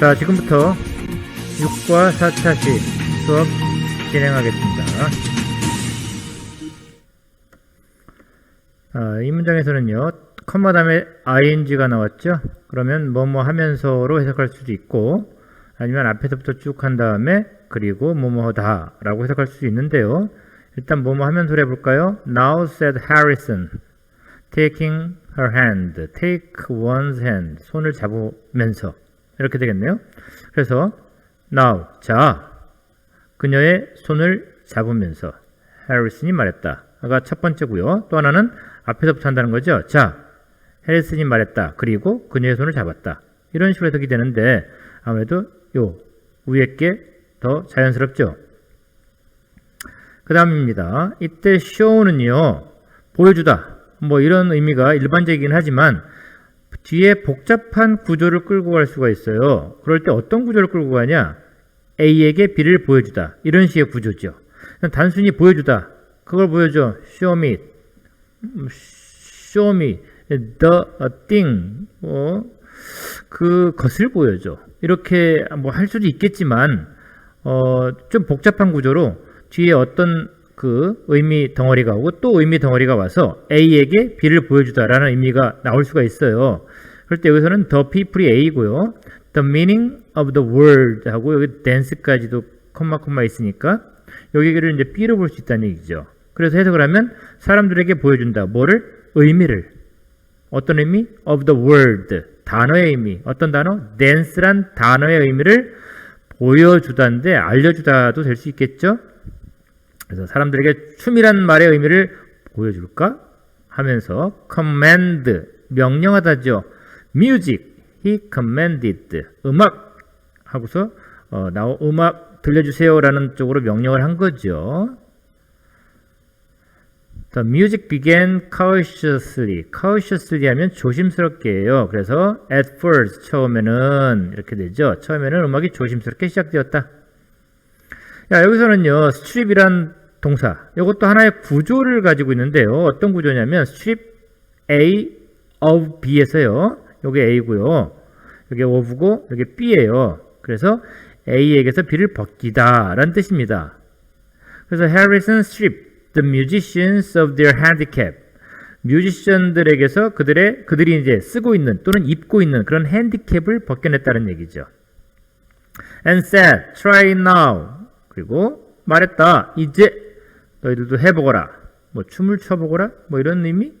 자, 지금부터 6과 4차시 수업 진행하겠습니다. 아, 이 문장에서는요, 컴마 다음에 ing가 나왔죠? 그러면 뭐뭐 하면서로 해석할 수도 있고, 아니면 앞에서부터 쭉 한 다음에, 그리고 뭐뭐다 라고 해석할 수도 있는데요. 일단 뭐뭐 하면서로 해볼까요? Now said Harrison, taking her hand, take one's hand, 손을 잡으면서. 이렇게 되겠네요. 그래서, now, 자, 그녀의 손을 잡으면서, 해리슨이 말했다. 아까 첫 번째고요. 또 하나는 앞에서부터 한다는 거죠. 자, 해리슨이 말했다. 그리고 그녀의 손을 잡았다. 이런 식으로 해석이 되는데 아무래도 요 위에 게 더 자연스럽죠. 그 다음입니다. 이때 show는요. 보여주다. 뭐 이런 의미가 일반적이긴 하지만 뒤에 복잡한 구조를 끌고 갈 수가 있어요. 그럴 때 어떤 구조를 끌고 가냐? A에게 B를 보여주다. 이런 식의 구조죠. 단순히 보여주다. 그걸 보여줘. Show me. Show me the thing. 어, 그 것을 보여줘. 이렇게 뭐 할 수도 있겠지만 어, 좀 복잡한 구조로 뒤에 어떤 그 의미 덩어리가 오고 또 의미 덩어리가 와서 A에게 B를 보여주다라는 의미가 나올 수가 있어요. 그럴 때 여기서는 the people이 A고요. the meaning of the word 하고 여기 dance까지도 콤마 콤마 있으니까 여기를 이제 B로 볼 수 있다는 얘기죠. 그래서 해석을 하면 사람들에게 보여준다. 뭐를? 의미를. 어떤 의미? of the word. 단어의 의미. 어떤 단어? dance란 단어의 의미를 보여주다인데 알려주다도 될 수 있겠죠? 그래서 사람들에게 춤이란 말의 의미를 보여줄까? 하면서 command 명령하다죠. music he commanded 음악 하고서 어, 나오 음악 들려주세요라는 쪽으로 명령을 한 거죠. The music began cautiously. cautiously 하면 조심스럽게예요. 그래서 at first 처음에는 이렇게 되죠. 처음에는 음악이 조심스럽게 시작되었다. 야, 여기서는요. strip이란 동사. 이것도 하나의 구조를 가지고 있는데요. 어떤 구조냐면 strip A of B에서요. 요게 A고요. 여기 of고 여기 B예요. 그래서 A에게서 B를 벗기다 라는 뜻입니다. 그래서 Harrison stripped the musicians of their handicap. 뮤지션들에게서 그들의 그들이 이제 쓰고 있는 또는 입고 있는 그런 핸디캡을 벗겨냈다는 얘기죠. And said, try now. 그리고 말했다. 이제 너희들도 해보거라. 뭐 춤을 춰보거라. 뭐 이런 의미?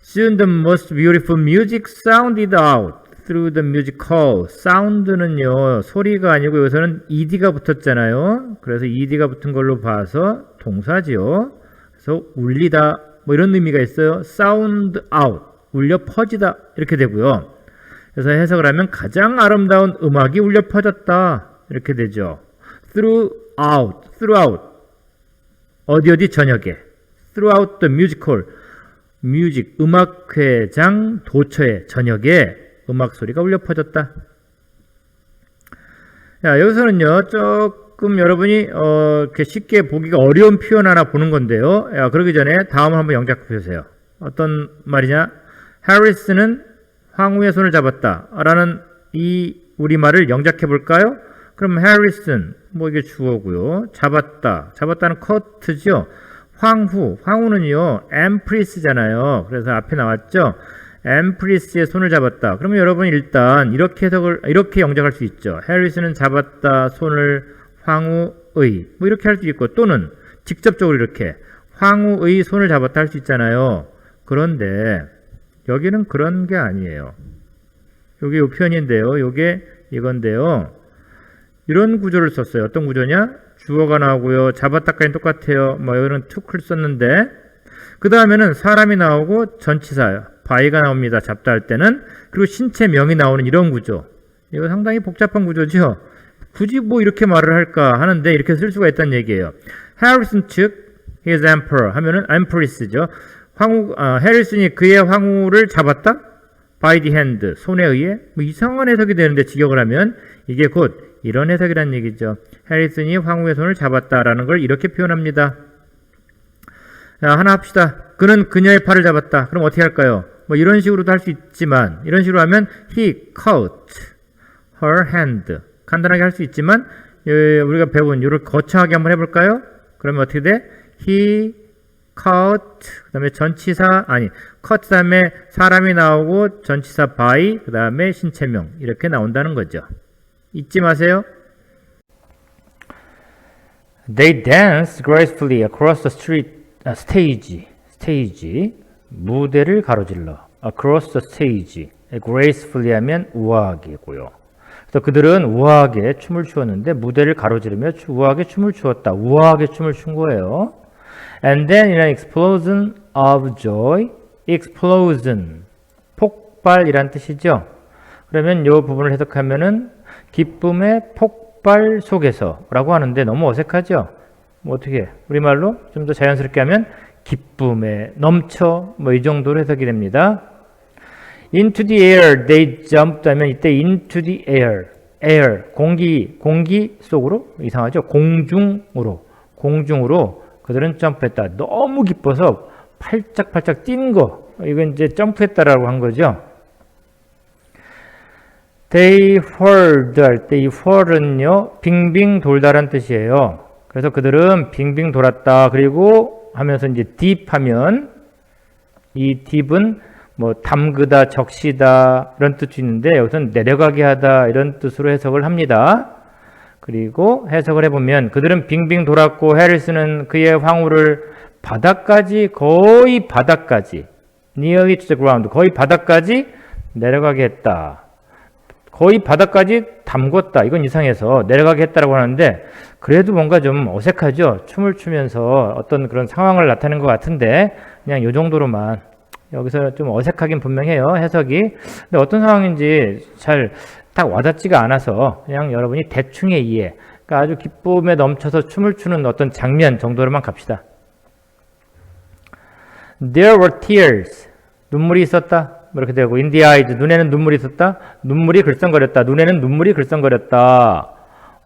Soon the most beautiful music sounded out through the music hall. 사운드는요 소리가 아니고 여기서는 ed가 붙었잖아요. 그래서 ed가 붙은 걸로 봐서 동사지요. 그래서 울리다 뭐 이런 의미가 있어요. sound out 울려 퍼지다 이렇게 되고요. 그래서 해석을 하면 가장 아름다운 음악이 울려 퍼졌다 이렇게 되죠. throughout, throughout 어디 어디 저녁에 throughout the musical 뮤직 음악회장 도처의 저녁에 음악 소리가 울려 퍼졌다. 자, 여기서는요, 조금 여러분이, 어, 이렇게 쉽게 보기가 어려운 표현 하나 보는 건데요. 야, 그러기 전에 다음 한번 영작해 보세요. 어떤 말이냐? 해리스는 황후의 손을 잡았다. 라는 이 우리말을 영작해 볼까요? 그럼 해리슨, 뭐 이게 주어고요. 잡았다. 잡았다는 커트죠. 황후, 황후는요, 엠프리스잖아요. 그래서 앞에 나왔죠. 엠프리스의 손을 잡았다. 그러면 여러분 일단 이렇게 해석을 이렇게 영작할 수 있죠. 해리스는 잡았다 손을 황후의 뭐 이렇게 할 수 있고 또는 직접적으로 이렇게 황후의 손을 잡았다 할 수 있잖아요. 그런데 여기는 그런 게 아니에요. 여기 요 표현인데요. 요게 이건데요. 이런 구조를 썼어요. 어떤 구조냐? 주어가 나오고요. 잡았다까지 똑같아요. 뭐 이런 투클 썼는데 그 다음에는 사람이 나오고 전치사요. 바이가 나옵니다. 잡다 할 때는 그리고 신체명이 나오는 이런 구조. 이거 상당히 복잡한 구조죠. 굳이 뭐 이렇게 말을 할까 하는데 이렇게 쓸 수가 있다는 얘기예요. 해리슨 측 his emperor 하면은 empress죠. 황후 아, 해리슨이 그의 황후를 잡았다. by the hand 손에 의해 뭐 이상한 해석이 되는데 직역을 하면 이게 곧 이런 해석이란 얘기죠. 해리슨이 황후의 손을 잡았다라는 걸 이렇게 표현합니다. 자, 하나 합시다. 그는 그녀의 팔을 잡았다. 그럼 어떻게 할까요? 뭐 이런 식으로도 할 수 있지만 이런 식으로 하면 he caught her hand. 간단하게 할 수 있지만 예, 우리가 배운 이를 거창하게 한번 해볼까요? 그러면 어떻게 돼? he caught 그 다음에 전치사 아니 caught 다음에 사람이 나오고 전치사 by 그 다음에 신체명 이렇게 나온다는 거죠. 잊지 마세요. They danced gracefully across the street 아, stage stage 무대를 가로질러 across the stage gracefully 하면 우아하게고요. 그래서 그들은 우아하게 춤을 추었는데 무대를 가로지르며 추- 우아하게 춤을 추었다. 우아하게 춤을 춘 거예요. And then in an explosion of joy, explosion 폭발이란 뜻이죠. 그러면 이 부분을 해석하면은 기쁨의 폭발 속에서라고 하는데 너무 어색하죠. 뭐 어떻게 우리말로 좀 더 자연스럽게 하면 기쁨에 넘쳐 뭐 이 정도로 해석이 됩니다. Into the air they jumped 하면 이때 into the air, air 공기 공기 속으로 이상하죠. 공중으로 공중으로 그들은 점프했다. 너무 기뻐서 팔짝팔짝 뛴 거. 이건 이제 점프했다라고 한 거죠. They whirled 할 때 이 whirl은요 빙빙 돌다란 뜻이에요. 그래서 그들은 빙빙 돌았다. 그리고 하면서 이제 deep 하면 이 deep은 뭐 담그다, 적시다 이런 뜻이 있는데 여기서는 내려가게 하다 이런 뜻으로 해석을 합니다. 그리고 해석을 해보면 그들은 빙빙 돌았고 해리스는 그의 황후를 바닥까지 거의 바닥까지 nearly to the ground 거의 바닥까지 내려가게 했다. 거의 바닥까지 담궜다. 이건 이상해서 내려가게 했다라고 하는데 그래도 뭔가 좀 어색하죠. 춤을 추면서 어떤 그런 상황을 나타내는 것 같은데 그냥 이 정도로만 여기서 좀 어색하긴 분명해요. 해석이. 근데 어떤 상황인지 잘 딱 와닿지가 않아서 그냥 여러분이 대충의 이해. 그러니까 아주 기쁨에 넘쳐서 춤을 추는 어떤 장면 정도로만 갑시다. There were tears. 눈물이 있었다. 뭐 이렇게 되고 the eyes. 눈에는 눈물이 있었다. 눈물이 글썽거렸다. 눈에는 눈물이 글썽거렸다.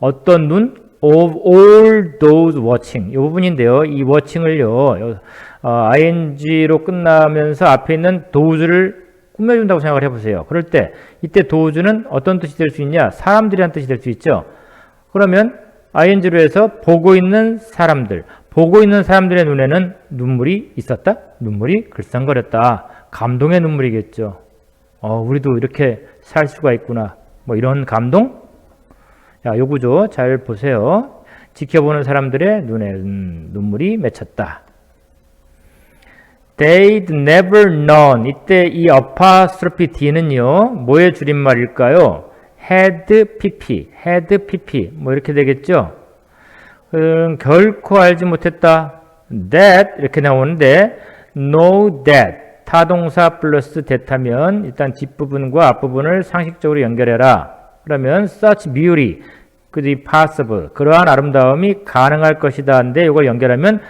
어떤 눈? Of all those watching. 이 부분인데요. 이 watching을요. 어, ing로 끝나면서 앞에 있는 those를 꾸며준다고 생각을 해보세요. 그럴 때 이때 those는 어떤 뜻이 될 수 있냐? 사람들이란 뜻이 될 수 있죠. 그러면 ing로 해서 보고 있는 사람들, 보고 있는 사람들의 눈에는 눈물이 있었다? 눈물이 글썽거렸다. 감동의 눈물이겠죠. 어, 우리도 이렇게 살 수가 있구나. 뭐 이런 감동? 야, 요 구조 잘 보세요. 지켜보는 사람들의 눈에 눈물이 맺혔다. They'd never known. 이때 이 apostrophe D는요, 뭐의 줄임말일까요? had pp, had pp. 뭐 이렇게 되겠죠? 음, 결코 알지 못했다. that 이렇게 나오는데 know that 타동사 플러스 that하면 일단 뒷부분과 앞부분을 상식적으로 연결해라. 그러면 such beauty be possible 그러한 아름다움이 가능할 것이다. 근데 이걸 연결하면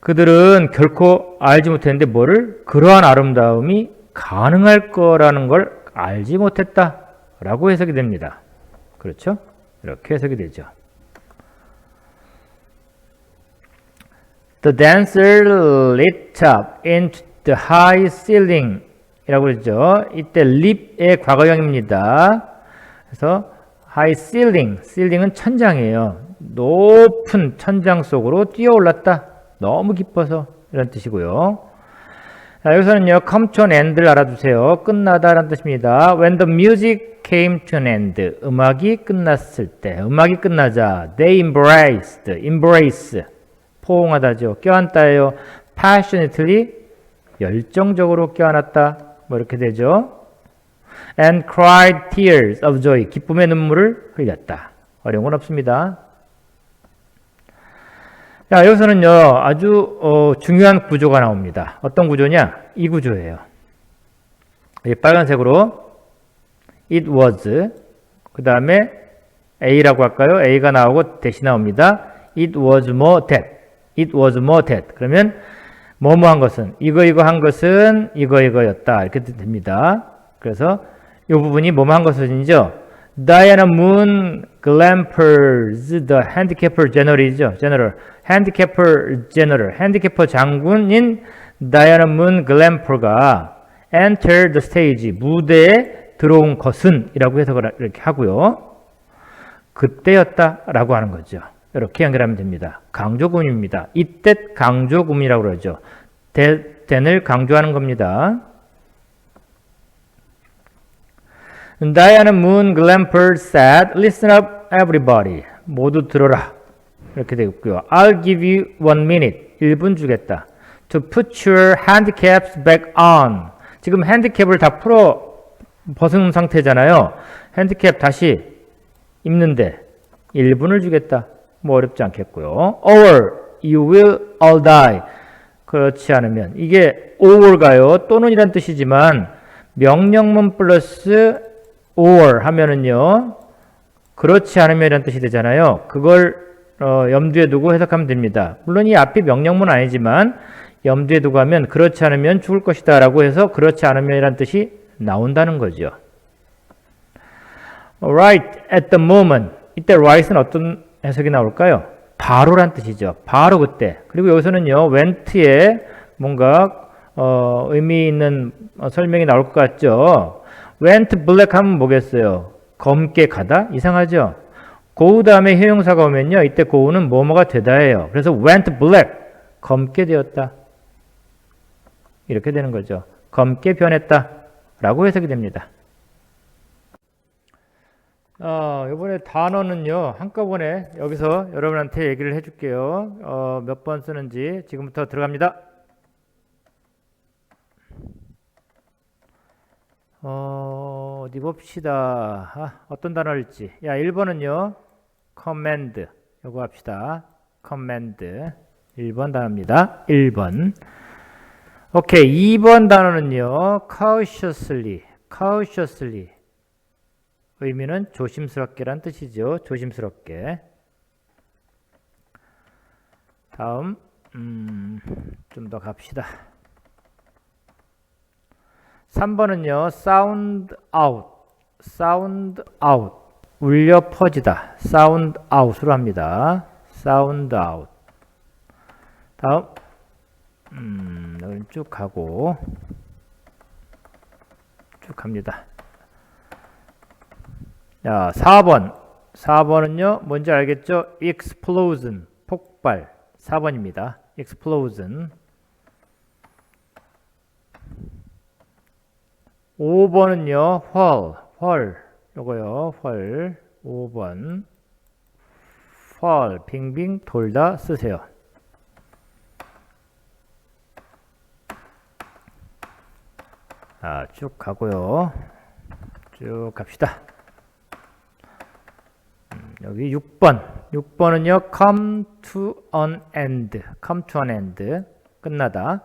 그들은 결코 알지 못했는데 뭐를 그러한 아름다움이 가능할 거라는 걸 알지 못했다라고 해석이 됩니다. 그렇죠? 이렇게 해석이 되죠. The dancer lit up into the high ceiling 이라고 그러죠. 이때 leap의 과거형입니다. 그래서 high ceiling, ceiling은 천장이에요. 높은 천장 속으로 뛰어 올랐다. 너무 기뻐서 이런 뜻이고요. 자, 여기서는요, come to an end를 알아두세요. 끝나다 라는 뜻입니다. When the music came to an end, 음악이 끝났을 때, 음악이 끝나자, they embraced, embrace, 포옹하다죠. 껴안다예요. passionately, 열정적으로 껴안았다. 뭐 이렇게 되죠. and cried tears of joy, 기쁨의 눈물을 흘렸다. 어려운 건 없습니다. 자, 여기서는요, 아주 어, 중요한 구조가 나옵니다. 어떤 구조냐? 이 구조예요. 이 빨간색으로 it was 그 다음에 A라고 할까요? A가 나오고 대시 나옵니다. It was more that. It was that. 그러면 뭐뭐 한 것은 이거 이거 한 것은 이거 이거였다. 이렇게 됩니다. 그래서 이 부분이 뭐뭐 한 것은이죠. Diana Moon Glampers, the handicapper general이죠. general. handicapper general. handicapper 장군인 Diana Moon Glamper가 enter the stage, 무대에 들어온 것은 이라고 해석을 이렇게 하고요. 그때였다 라고 하는 거죠. 이렇게 연결하면 됩니다. 강조금입니다. 이때 강조금이라고 그러죠. 대, 된을 강조하는 겁니다. Diana Moon said, Listen up, everybody. 모두 들어라. 이렇게 되어 있고요. I'll give you one minute. 1분 주겠다. To put your handicaps back on. 지금 핸디캡을 다 풀어 벗은 상태잖아요. 핸디캡 다시 입는데 1분을 주겠다. 뭐 어렵지 않겠고요. Or you will all die. 그렇지 않으면 이게 or가요. 또는 이란 뜻이지만 명령문 플러스 or 하면은요. 그렇지 않으면 이란 뜻이 되잖아요. 그걸 어, 염두에 두고 해석하면 됩니다. 물론 이 앞이 명령문 아니지만 염두에 두고 하면 그렇지 않으면 죽을 것이다 라고 해서 그렇지 않으면 이란 뜻이 나온다는 거죠. Right at the moment. 이때 right은 어떤 해석이 나올까요? 바로란 뜻이죠. 바로 그때. 그리고 여기서는요, went에 뭔가 어, 의미 있는 어, 설명이 나올 것 같죠. went black 하면 뭐겠어요? 검게 가다? 이상하죠? go 다음에 형용사가 오면요, 이때 go는 뭐뭐가 되다예요. 그래서 went 검게 되었다. 이렇게 되는 거죠. 검게 변했다. 라고 해석이 됩니다. 어, 이번에 단어는요, 한꺼번에 여기서 여러분한테 얘기를 해줄게요. 어, 몇 번 쓰는지 지금부터 들어갑니다. 어, 어디 봅시다. 아, 어떤 단어일지. 야, 1번은요, command. 요거 합시다. command. 1번 단어입니다. 1번. 오케이. 2번 단어는요, cautiously. cautiously. 의미는 조심스럽게란 뜻이죠. 조심스럽게. 다음, 음, 좀 더 갑시다. 3번은요, sound out. sound out. 울려 퍼지다. sound out으로 합니다. sound out. 다음, 음, 쭉 가고, 쭉 갑니다. 자, 4번. 4번은요, 뭔지 알겠죠? explosion. 폭발. 4번입니다. explosion. 5번은요, 헐. 헐. 요거요, 헐. 5번. 헐. 빙빙 돌다 쓰세요. 자, 쭉 가고요. 쭉 갑시다. 여기 6번. 6번은요. come to an end. come to an end. 끝나다.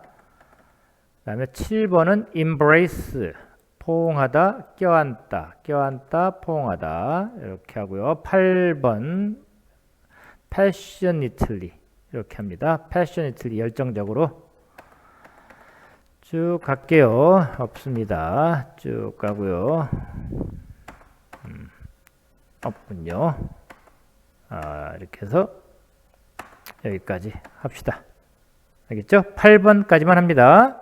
그 다음에 7번은 embrace. 포옹하다, 껴안다, 껴안다, 포옹하다. 이렇게 하고요. 8번 passionately. 이렇게 합니다. passionately. 열정적으로. 쭉 갈게요. 없습니다. 쭉 가고요. 음, 없군요. 아, 이렇게 해서 여기까지 합시다. 알겠죠? 8번까지만 합니다.